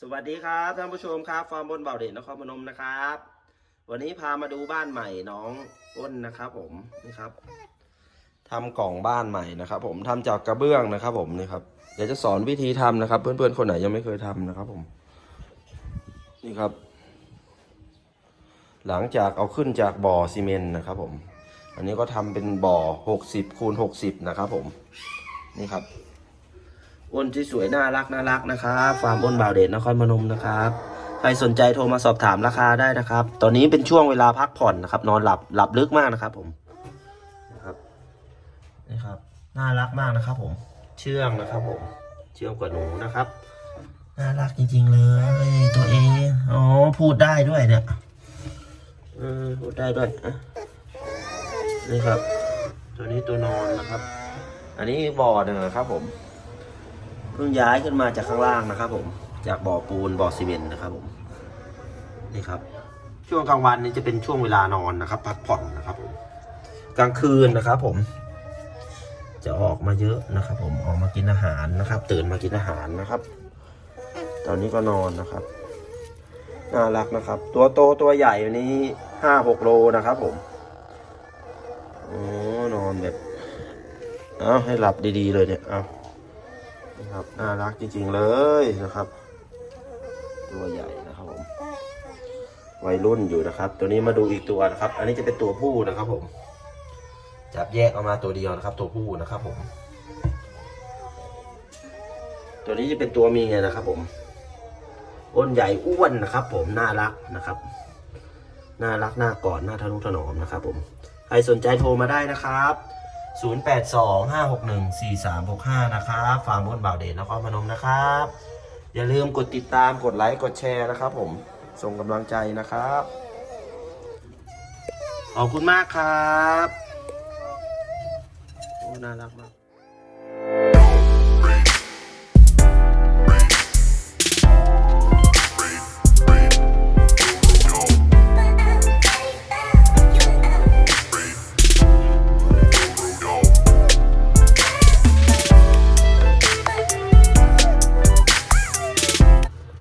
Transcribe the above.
สวัสดีครับท่านผู้ชมครับฟาร์มบนเบาเด่นนครพนมนะครับ วันนี้พามาดูบ้านใหม่น้องอ้นนะครับ ผมนี่ครับทำกล่องบ้านใหม่นะครับ ผมทำจากกระเบื้องนะครับ ผมนี่ครับเดี๋ยวจะสอนวิธีทำนะครับ เพื่อนๆคนไหนยังไม่เคยทำนะครับ ผม นี่ครับ หลังจากเอาขึ้นจากบ่อซีเมนต์นะครับ ผม อันนี้ก็ทำเป็นบ่อ60คูณ60นะครับ ผมนี่ครับ อ้นที่สวยน่ารักน่ารักนะครับฟาร์มอ้นบ่าวเดชนครพนมนะครับใครสนใจโทรมาสอบถามราคาได้นะครับ ตอนนี้เป็นช่วงเวลาพักผ่อนนะครับ นอนหลับหลับลึกมากนะครับ ผมนะครับนี่ครับ น่ารักมากนะครับ ผม เชื่องนะครับ ผม เชื่องกว่าหนูนะครับน่ารักจริง ๆ เลย ตัวเองอ๋อพูดได้ด้วยเนี่ยเออพูดได้ด้วยนี่ครับ ตัวนี้ตัวนอนนะครับ อันนี้บอหนึ่งนะครับ ผม เพิ่งย้ายขึ้นมาจากข้างล่างนะครับ ผม จากบ่อปูนบ่อซีเมนต์นะครับ ผมนี่ครับ ช่วงกลางวันนี้จะเป็นช่วงเวลานอนนะครับ พักผ่อนนะครับ ผม กลางคืนนะครับ ผม จะออกมาเยอะนะครับ ผมออกมากินอาหารนะครับ ตื่นมากินอาหารนะครับ ตอนนี้ก็นอนนะครับน่ารักนะครับ ตัวโตตัวใหญ่วันนี้ห้าหกโลนะครับ ผมโอ้นอนแบบ เอาให้หลับดีๆเลยเนี่ย เอา นะครับน่ารักจริง ๆเลยนะครับ ตัวใหญ่นะครับผมวัยรุ่นอยู่นะครับ ตัวนี้มาดูอีกตัวนะครับ อันนี้จะเป็นตัวผู้นะครับผมจับแยกออกมาตัวเดียวนะครับ ตัวผู้นะครับผม ตัวนี้จะเป็นตัวเมียนะครับ ผมอ้นใหญ่อ้วนนะครับ ผมน่ารักนะครับน่ารักน่ากอดน่าทะนุถนอมนะครับ ผมใครสนใจโทรมาได้นะครับ 0825614365 นะครับฟาร์มบนบ่าวเดชนครพนมนะครับ อย่าลืมกดติดตามกดไลค์กดแชร์นะครับผมส่งกำลังใจนะครับ ขอบคุณมากครับ โอ้ น่ารักมาก